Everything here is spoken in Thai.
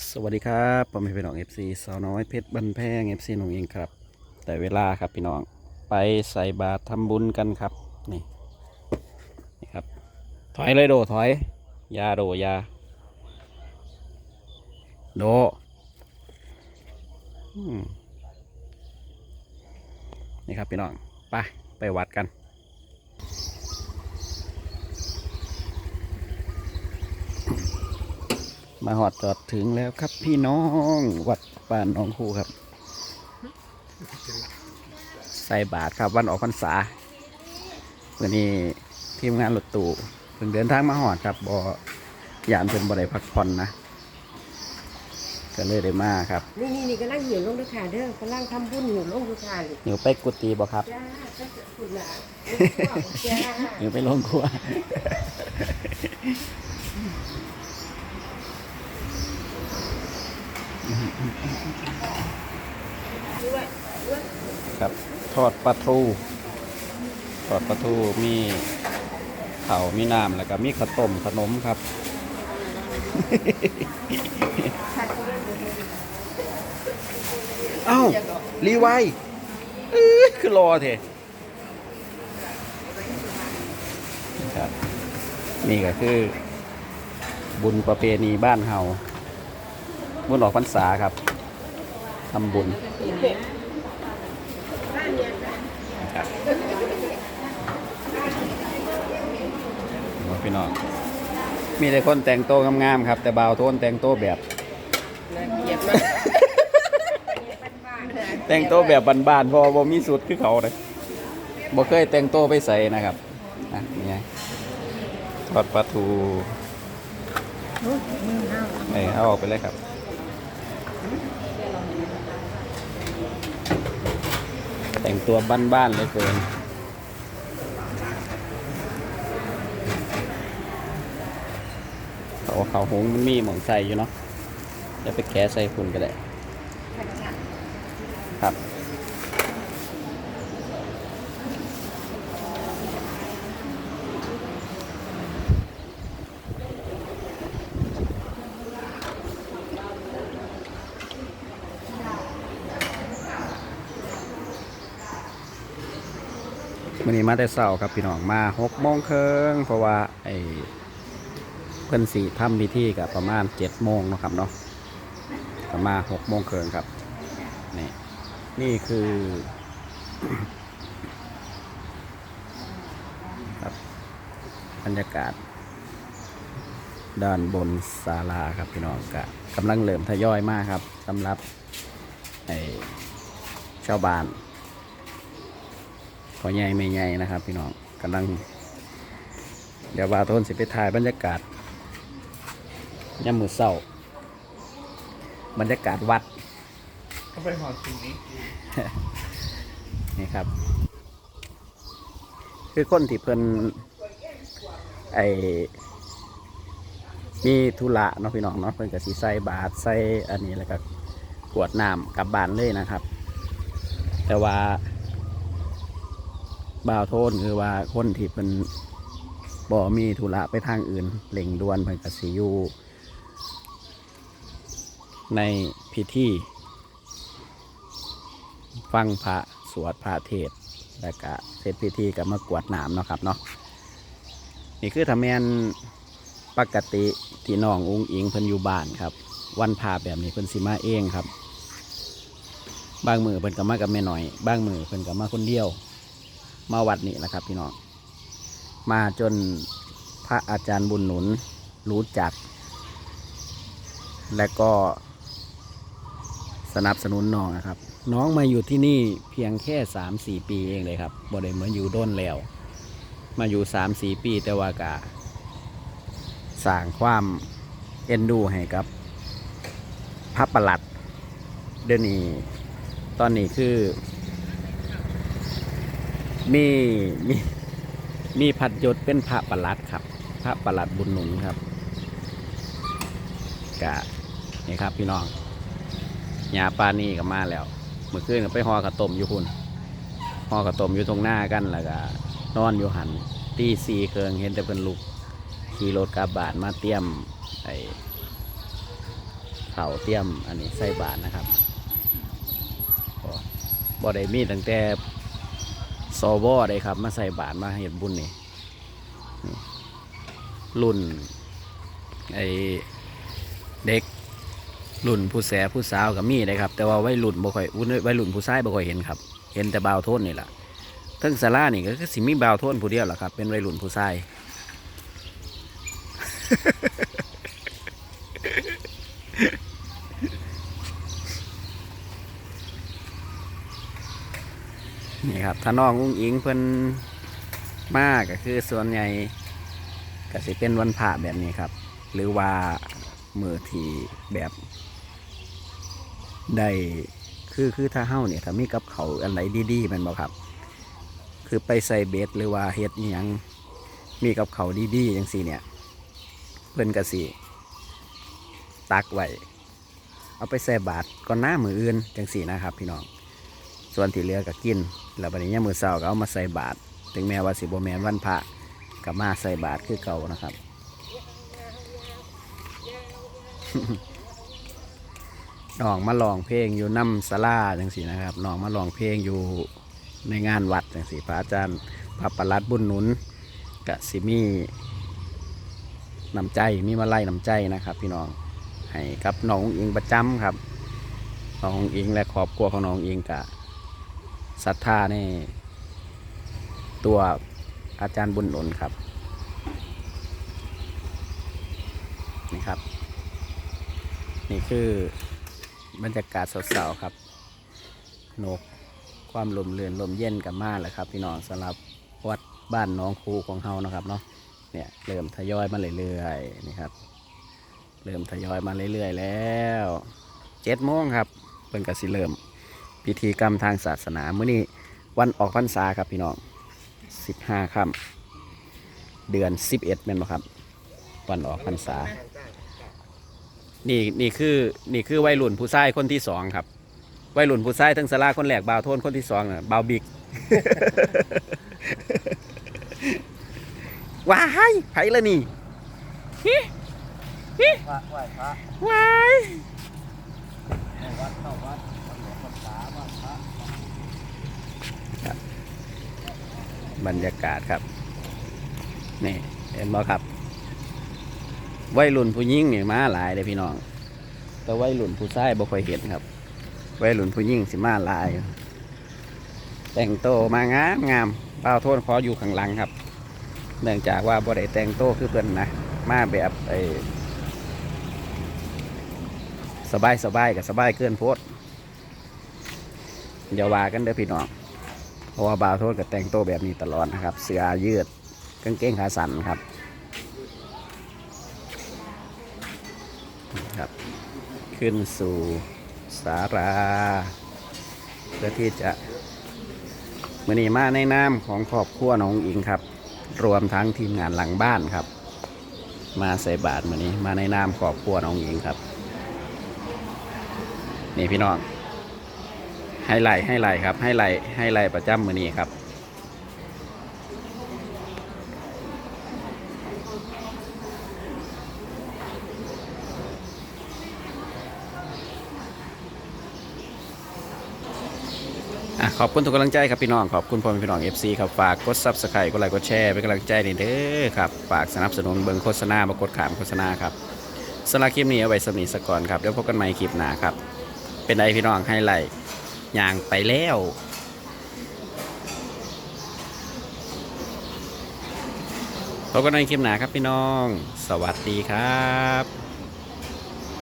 สวัสดีครับผมเป็นพี่น้องเอฟซีสาวน้อยเพชรบันแพงเอฟซีหนุ่งเองครับ แต่เวลาครับพี่น้องไปใส่บาตรทำบุญกันครับนี่นี่ครับ ถอยเลยโดถอย ยาโดยา โดนี่ครับพี่น้องไปไปวัดกัน มาหอดจอดถึงแล้วครับพี่น้องวัดบ้านหนองคูครับ ใส่บาทครับวันออกพรรษาวันนี้ทีมงานรถตู้เพิ่งเดินทางมาหอดครับบอยานเป็นบ่ได้พักผ่อนนะก็เลยได้มาครับ นี่นี่นี่กำลังหิวลงด้วยค่ะเด้อกำลังทำบุญหิวลงด้วยค่ะนี่หนิวไปกุฏิบ่ครับจ้าก็จะคุณล่ะจ้าหนิวไปลงครัว ด้วยด้วย ครับทอดปลาทูทอดปลาทูมีเขามีน้ำแล้วก็มีข้าวต้มขนมครับเอ้ารีไวคือรอเถอะครับ นี่ก็คือบุญประเพณีบ้านเฮา บุญออกพรรษาครับทำบุญนะครับโอ้พี่น้องมีแต่คนแต่งตัวงามๆครับ แต่บ่าวโทนแต่งตัวแบบละเอียดมากแต่งตัวแบบบ้านๆเพอบ่มีสุดคือเขาเลยบ่เคยแต่งตัวไปใส่นะครับอะนี่ไงทอดปลาทูเอ้ยเอาออกไปเลยครับ แต่งตัวบ้านๆเลยเกิน เขาเขาหงมันมีหมองใส่อยู่เนาะจะไปแกะใส่คุณก็ได้ ครับ วันนี้มาแต่เช้าครับพี่น้องมาหกโมงครึ่งเพราะว่าไอ้เพิ่อนสี่ทำพิธีกับประมาณเจ็ดโมงนะครับเนาะก็มาหกโมงครึ่งครับนี่นี่คือครับบรรยากาศ ด้านบนศาลาครับพี่น้องกะกำลังเริ่มทยอยมากครับสำหรับไอ้ชาวบ้าน พอใหญ่ไม่ใหญ่นะครับ พี่น้องกำลัง เดี๋ยวบาวโทนสิไปถ่ายบรรยากาศย่ำมือเศร้าบรรยากาศวัดก็ไปหอสูนี้นี่ครับ คือคนที่เพิ่นไอมีธุระเนาะพี่น้องเนาะเพิ่นก็สิใส่บาตรใส่อันนี้แล้วก็กรวดน้ำกลับบ้านเลยนะครับ แต่ว่า บ่าวโทนคือว่าคนที่เป็นบ่มีธุระไปทางอื่นเล่งด่วนเพิ่นก็สิอยู่ในพิธีฟังพระสวดพระเทศแล้วก็เสร็จพิธีกับมากรวดน้ำเนาะครับเนาะนี่คือทำแมนปกติที่น้องอุ้งอิงเพิ่นอยู่บ้านครับ วันพาแบบนี้เพิ่นสิมาเองครับ บางมือเพิ่นก็มากับแม่หน่อย บางมือเพิ่นก็มาคนเดียว มาวัดนี่แหละครับ พี่น้องมาจนพระอาจารย์บุญหนุนรู้จัก และก็สนับสนุนน้องนะครับ น้องมาอยู่ที่นี่เพียงแค่สามสี่ปีเองเลยครับบ่ได้เหมือนอยู่ด้นแล้ว มาอยู่สามสี่ปีแต่ว่ากะสร้างความเอ็นดูให้กับพระประหลัดเดนี้ตอนนี้คือ มีมีมีพัดยศเป็นพระประหลัดครับ พระประหลัดบุญหนุนครับกะนี่ครับพี่น้องยาปานี่ก็มาแล้วเมื่อคืนก็ไปห่อกระต้มอยู่คุณห่อกระต้มอยู่ตรงหน้ากันแล้วก็นอนอยู่หันตีสี่เคืองเห็นแต่เพิ่นลุกขี่รถกลับานมาเตรียมไอ้เขาเตรียมอันนี้ใส่บาทนะครับบ่บ่ได้มีตั้งแต่ สวได้ครับ มาใส่บาทมาเห็ดบุญนี่รุ่นไอเด็กรุ่นผู้แสผู้สาวกับมีเลยครับ แต่ว่าวัยรุ่นบ่ค่อยวัยวัยรุ่นผู้ชายบ่ค่อยเห็นครับ เห็นแต่บ่าวโทนนี่แหละทั้งสารานี่ก็คือสิมีบ่าวโทนผู้เดียวแหละครับ เป็นวัยรุ่นผู้ชาย ครับ ถ้าน้องอุ้งอิงเพิ่นมากก็คือส่วนใหญ่ก็สิเป็นวันพระแบบนี้ครับ หรือว่ามือที่แบบได้คือคือถ้าเฮ้าเนี่ยถ้ามีกับเขาอันไหนดีๆมันบอกครับ คือไปใส่เบ็ดหรือว่าเฮ็ดอยังมีกับเขาดีๆอย่างสี่เนี่ยเพิ่นกสิตักไว้เอาไปใส่บาตรก่อนหน้ามืออื่นจังสี่นะครับ พี่น้อง ส่วนที่เหลือก็กินแล้วบัดนี้ยามมือเช้าก็เอามาใส่บาตรถึงแม้ว่าสิบ่แม่นวันพระก็มาใส่บาตรคือเก่านะครับ น้องมาลองเพลงอยู่น้ำสลาจังสีนะครับน้องมาลองเพลงอยู่ในงานวัดจังสีพระอาจารย์พระประหลัดบุญหนุนกะสิมีน้ำใจมีมาไล่น้ำใจนะครับ พี่น้องให้กับน้องอิงประจำครับน้องอิงและครอบครัวของน้องอุ๋งอิงกะ ศรัทธาในตัวอาจารย์บุญหนนครับ นี่ครับ นี่คือบรรยากาศสดๆครับนกความลมเรือนลมเย็นกับมาแหละครับ พี่น้องสำหรับวัดบ้านน้องครูของเฮานะครับเนาะเนี่ยเริ่มทยอยมาเรื่อยๆนี่ครับ เริ่มทยอยมาเรื่อยๆแล้วเจ็ดโมงครับเป็นกสิเริ่ม พิธีกรรมทางศาสนามื้อนี้วันออกพรรษาครับพี่น้องสิบห้าค่ำเดือนสิบเอ็ดเป็นบ่ครับ วันออกพรรษา นี่นี่คือนี่คือวัยรุ่นผู้ชายคนที่สองครับวัยรุ่นผู้ชายทั้งสลาคนแรกบ่าวโทนคนที่สองน่ะบ่าวบิ๊กว้ายไผละนี่ฮิฮิพระไหว้พระว้าย ในวัดเข้าวัดวัดหลวงพรรษาไหว้พระ บ รรยากาศครับ นี่เห็นบ่ครับ วัยรุ่นผู้หญิงนี่มาหลายเลยพี่น้อง แต่วัยรุ่นผู้ชายบ่ค่อยเห็นครับ วัยรุ่นผู้หญิงสิมาหลาย แต่งโตมางามงามเป้าโทษขออยู่ข้างหลังครับ เนื่องจากว่าบ่ได้แต่งโตคือเพิ่นนะ มาแบบไอ้สบายสบายกับสบายเกินโพดอย่าว่ากันเด้อพี่น้อง เพราะว่าบาโทษก็แต่งโตวแบบนี้ตลอดนะครับ เสื้อยืดกางเกงขาสั้นครับครับ ขึ้นสู่สาราเพื่อที่จะมือนีมาในนามของครอบครัวน้องอิงครับ รวมทั้งทีมงานหลังบ้านครับ มาใส่บาทมือนี้มาในนามครอบครัวน้องอิงครับ นี่พี่น้อง ให้ไล่ให้ไล่ครับให้ไล่ให้ไล่ประจำมือนี้ครับอะขอบคุณทุกกำลังใจครับพี่น้องขอบคุณพ่อแม่พี่น้อง FC ครับฝากกด Subscribe กดไลค์กดแชร์เป็นกำลังใจนี่เด้อครับฝากสนับสนุนเบิงโฆษณามากดขามโฆษณาครับสำหรับคลิปนี้เอาไว้สำนีสก่อนครับเดี๋ยวพบกันใหม่คลิปหน้าครับเป็นไอพี่น้องให้ไล่ ย่างไปแล้วพบกันในคลิปหน้าครับพี่น้อง สวัสดีครับ